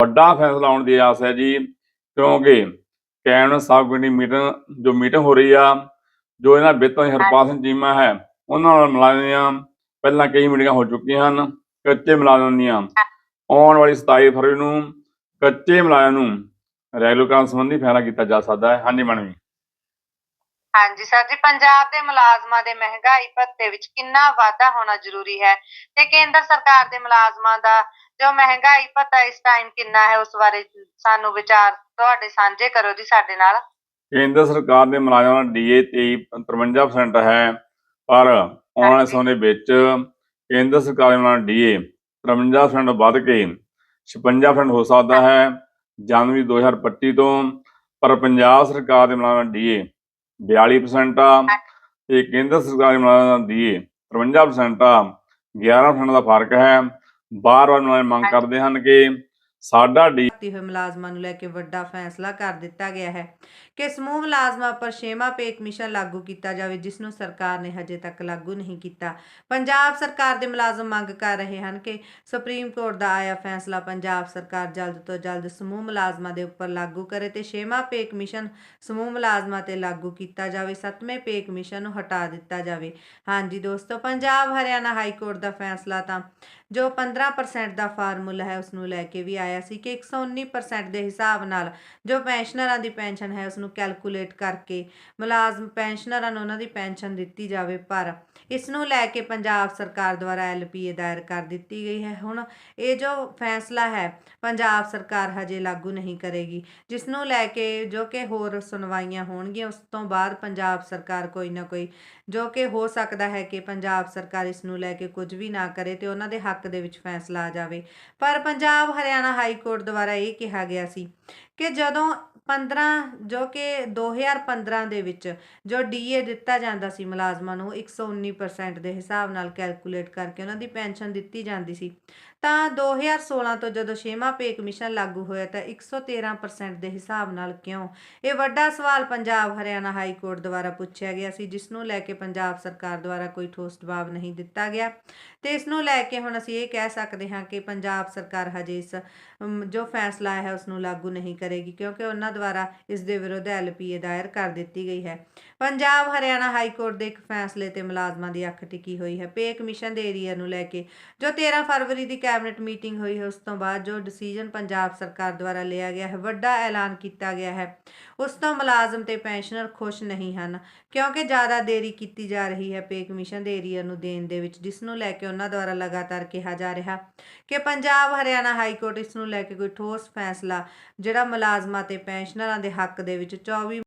ਵੱਡਾ ਫੈਸਲਾ ਆਉਣ ਦੀ ਆਸ ਹੈ ਜੀ, ਕਿਉਂਕਿ ਕੈਬਨਿਟ ਸਬ ਕਮੇਟੀ ਮੀਟਿੰਗ, ਜੋ ਮੀਟਿੰਗ ਹੋ ਰਹੀ ਆ, ਜੋ ਇਹਨਾਂ ਵਿੱਤਾਂ ਦੀ ਹਰਪਾਲ ਸਿੰਘ ਚੀਮਾ ਹੈ, ਉਹਨਾਂ ਨਾਲ ਮੁਲਾਜ਼ਮਾਂ ਪਹਿਲਾਂ ਕਈ ਮੀਟਿੰਗਾਂ ਹੋ ਚੁੱਕੀਆਂ ਹਨ, ਕੱਚੇ ਮੁਲਾਜ਼ਮਾਂ ਦੀਆਂ। ਆਉਣ ਵਾਲੀ 27 ਫਰਵਰੀ ਨੂੰ ਕੱਚੇ ਮੁਲਾਜ਼ਮਾਂ ਨੂੰ ਰੈਗੂਲਰ ਕਰਨ ਸੰਬੰਧੀ ਫੈਸਲਾ ਕੀਤਾ ਜਾ ਸਕਦਾ ਹੈ। ਹਾਂਜੀ, ਮੈਡਮ ਜੀ। ਹਾਂਜੀ ਸਰ ਜੀ ਪੰਜਾਬ ਦੇ ਮੁਲਾਜ਼ਮਾਂ ਦੇ ਮਹਿੰਗਾਈ ਭੱਤੇ ਵਿੱਚ ਕਿੰਨਾ ਵਾਧਾ ਹੋਣਾ ਜ਼ਰੂਰੀ ਹੈ ਤੇ ਕੇਂਦਰ ਸਰਕਾਰ ਦੇ ਮੁਲਾਜ਼ਮਾਂ ਦਾ ਜੋ ਮਹਿੰਗਾਈ ਭੱਤਾ ਇਸ ਟਾਈਮ ਕਿੰਨਾ ਹੈ ਉਸ ਬਾਰੇ ਸਾਨੂੰ ਵਿਚਾਰ ਤੁਹਾਡੇ ਸਾਂਝੇ ਕਰੋ ਜੀ ਸਾਡੇ ਨਾਲ ਕੇਂਦਰ ਸਰਕਾਰ ਦੇ ਮੁਲਾਜ਼ਮਾਂ ਦਾ ਡੀਏ 53% ਹੈ ਪਰ ਆਉਣ ਵਾਲੇ। ਸਮੇਂ ਵਿੱਚ ਕੇਂਦਰ ਸਰਕਾਰ ਦੇ ਮੁਲਾਜ਼ਮਾਂ ਦਾ ਡੀਏ 53% ਵੱਧ ਕੇ 56% ਹੋ ਸਕਦਾ ਹੈ ਜਨਵਰੀ 2025 ਤੋਂ ਪਰ ਪੰਜਾਬ ਸਰਕਾਰ ਦੇ ਮੁਲਾਜ਼ਮਾਂ ਦਾ ਡੀਏ 42% ਆ। ਤੇ ਕੇਂਦਰ ਸਰਕਾਰ ਦੇ ਮੁਲਾਜ਼ਮਾਂ ਦਾ ਡੀਏ 53% ਆ। 11% ਦਾ ਫ਼ਰਕ ਹੈ। ਬਾਰ-ਬਾਰ ਮੁਲਾਜ਼ਮ ਮੰਗ ਕਰਦੇ ਹਨ ਕਿ ਸਾਡਾ ਡੀ ਭਰਤੀ ਹੋਏ ਮੁਲਾਜ਼ਮਾਂ ਨੂੰ ਲੈ ਕੇ ਵੱਡਾ ਫੈਸਲਾ ਕਰ ਦਿੱਤਾ ਗਿਆ ਹੈ ਕਿ ਸਮੂਹ ਮੁਲਾਜ਼ਮਾਂ ਪਰ ਛੇਵਾਂ ਪੇ ਕਮਿਸ਼ਨ ਲਾਗੂ ਕੀਤਾ ਜਾਵੇ, ਜਿਸ ਨੂੰ ਸਰਕਾਰ ਨੇ ਹਜੇ ਤੱਕ ਲਾਗੂ ਨਹੀਂ ਕੀਤਾ। ਪੰਜਾਬ ਸਰਕਾਰ ਦੇ ਮੁਲਾਜ਼ਮ ਮੰਗ ਕਰ ਰਹੇ ਹਨ ਕਿ ਸੁਪਰੀਮ ਕੋਰਟ ਦਾ ਆਇਆ ਫੈਸਲਾ ਪੰਜਾਬ ਸਰਕਾਰ ਜਲਦ ਤੋਂ ਜਲਦ ਸਮੂਹ ਮੁਲਾਜ਼ਮਾਂ ਦੇ ਉੱਪਰ ਲਾਗੂ ਕਰੇ ਤੇ ਛੇਵਾਂ ਪੇ ਕਮਿਸ਼ਨ ਸਮੂਹ ਮੁਲਾਜ਼ਮਾਂ ਤੇ ਲਾਗੂ ਕੀਤਾ ਜਾਵੇ, ਸੱਤਵੇਂ ਪੇ ਕਮਿਸ਼ਨ ਨੂੰ ਹਟਾ ਦਿੱਤਾ ਜਾਵੇ। ਹਾਂਜੀ ਦੋਸਤੋ ਪੰਜਾਬ ਹਰਿਆਣਾ ਹਾਈ ਕੋਰਟ ਦਾ ਫੈਸਲਾ ਤਾਂ ਜੋ 15% ਦਾ ਫਾਰਮੂਲਾ ਹੈ ਉਸ ਨੂੰ ਲੈ ਕੇ ਵੀ ਆਇਆ ਸੀ ਕਿ 119% ਦੇ ਹਿਸਾਬ ਨਾਲ ਜੋ ਪੈਨਸ਼ਨਰਾਂ ਦੀ ਪੈਨਸ਼ਨ ਹੈ ਉਸ ਨੂੰ ਕੈਲਕੂਲੇਟ ਕਰਕੇ ਮੁਲਾਜ਼ਮ ਪੈਨਸ਼ਨਰਾਂ ਨੂੰ ਉਹਨਾਂ ਦੀ ਪੈਨਸ਼ਨ ਦਿੱਤੀ ਜਾਵੇ, ਪਰ ਇਸ ਨੂੰ ਲੈ ਕੇ ਪੰਜਾਬ ਸਰਕਾਰ ਦੁਆਰਾ ਐਲਪੀਏ ਦਾਇਰ ਕਰ ਦਿੱਤੀ ਗਈ ਹੈ। ਹੁਣ ਇਹ ਜੋ ਫੈਸਲਾ ਹੈ, ਪੰਜਾਬ ਸਰਕਾਰ ਹਜੇ ਲਾਗੂ ਨਹੀਂ ਕਰੇਗੀ। ਜਿਸ ਨੂੰ ਲੈ ਕੇ ਜੋ ਕਿ ਹੋਰ ਸੁਣਵਾਈਆਂ ਹੋਣਗੀਆਂ, ਉਸ ਤੋਂ ਬਾਅਦ ਪੰਜਾਬ ਸਰਕਾਰ ਕੋਈ ਨਾ ਕੋਈ ਜੋ ਕਿ ਹੋ ਸਕਦਾ ਹੈ ਕਿ ਪੰਜਾਬ ਸਰਕਾਰ ਇਸ ਨੂੰ ਲੈ ਕੇ ਕੁਝ ਵੀ ਨਾ ਕਰੇ ਤੇ ਉਹਨਾਂ ਦੇ ਹੱਕ ਦੇ ਵਿੱਚ ਫੈਸਲਾ ਆ ਜਾਵੇ। ਪਰ ਪੰਜਾਬ, ਹਰਿਆਣਾ ਹਾਈ ਕੋਰਟ ਦੁਆਰਾ ਇਹ ਕਿਹਾ ਗਿਆ ਸੀ। ਕਿ ਜਦੋਂ 15 ਜੋ ਕਿ 2015 ਦੇ ਵਿੱਚ ਜੋ ਡੀਏ ਦਿੱਤਾ ਜਾਂਦਾ ਸੀ ਮੁਲਾਜ਼ਮਾਂ ਨੂੰ 119% ਦੇ ਹਿਸਾਬ ਨਾਲ ਕੈਲਕੂਲੇਟ ਕਰਕੇ ਉਹਨਾਂ ਦੀ ਪੈਨਸ਼ਨ ਦਿੱਤੀ ਜਾਂਦੀ ਸੀ, ਤਾਂ 2016 ਤੋਂ ਜਦੋਂ ਛੇਵਾਂ ਪੇ ਕਮਿਸ਼ਨ ਲਾਗੂ ਹੋਇਆ ਤਾਂ 113% ਦੇ ਹਿਸਾਬ ਨਾਲ ਕਿਉਂ? ਇਹ ਵੱਡਾ ਸਵਾਲ ਪੰਜਾਬ ਹਰਿਆਣਾ ਹਾਈ ਕੋਰਟ ਦੁਆਰਾ ਪੁੱਛਿਆ ਗਿਆ ਸੀ, ਜਿਸ ਨੂੰ ਲੈ ਕੇ ਪੰਜਾਬ ਸਰਕਾਰ ਦੁਆਰਾ ਕੋਈ ਠੋਸ ਜਵਾਬ ਨਹੀਂ ਦਿੱਤਾ ਗਿਆ ਤੇ ਇਸ ਨੂੰ ਲੈ ਕੇ ਹੁਣ ਅਸੀਂ ਇਹ ਕਹਿ ਸਕਦੇ ਹਾਂ ਕਿ ਪੰਜਾਬ ਸਰਕਾਰ ਹਜੇ ਇਸ ਜੋ ਫੈਸਲਾ ਹੈ ਉਸ ਨੂੰ ਲਾਗੂ ਨਹੀਂ ਕਰੇਗੀ ਕਿਉਂਕਿ ਉਹਨਾਂ ਦੁਆਰਾ ਇਸ ਦੇ ਵਿਰੁੱਧ ਐਲਪੀਏ ਦਾਇਰ ਕਰ ਦਿੱਤੀ ਗਈ ਹੈ। ਪੰਜਾਬ ਹਰਿਆਣਾ ਹਾਈ ਕੋਰਟ ਦੇ ਇੱਕ ਫੈਸਲੇ ਤੇ ਮੁਲਾਜ਼ਮਾਂ ਦੀ ਅੱਖ ਟਿਕੀ ਹੋਈ ਹੈ। ਪੇ ਕਮਿਸ਼ਨ ਦੇ ਏਰੀਆ ਨੂੰ ਲੈ ਕੇ ਜੋ 13 ਫਰਵਰੀ ਦੀ ਕੈਬਨਿਟ ਮੀਟਿੰਗ ਹੋਈ ਹੈ, ਉਸ ਤੋਂ ਬਾਅਦ ਜੋ ਡਿਸੀਜਨ ਪੰਜਾਬ ਸਰਕਾਰ ਦੁਆਰਾ ਲਿਆ ਗਿਆ ਹੈ, ਵੱਡਾ ਐਲਾਨ ਕੀਤਾ ਗਿਆ ਹੈ। ਉਸ ਤੋਂ ਮੁਲਾਜ਼ਮ ਤੇ ਪੈਨਸ਼ਨਰ ਖੁਸ਼ ਨਹੀਂ ਹਨ ਕਿਉਂਕਿ ਜ਼ਿਆਦਾ ਦੇਰੀ ਕੀਤੀ ਜਾ ਰਹੀ ਹੈ ਪੇ ਕਮਿਸ਼ਨ ਦੇ ਏਰੀਆ ਨੂੰ ਦੇਣ ਦੇ ਵਿੱਚ, ਜਿਸ ਨੂੰ ਲੈ ਕੇ ਉਹਨਾਂ ਦੁਆਰਾ ਲਗਾਤਾਰ ਕਿਹਾ ਜਾ ਰਿਹਾ ਕਿ ਪੰਜਾਬ ਹਰਿਆਣਾ ਹਾਈ ਕੋਰਟ ਇਸ ਨੂੰ ਲੈ ਕੇ ਕੋਈ ਠੋਸ ਫੈਸਲਾ ਜਿਹੜਾ ਮੁਲਾਜ਼ਮਾਂ ਤੇ ਪੈਨਸ਼ਨਰਾਂ ਦੇ ਹੱਕ ਦੇ ਵਿੱਚ 24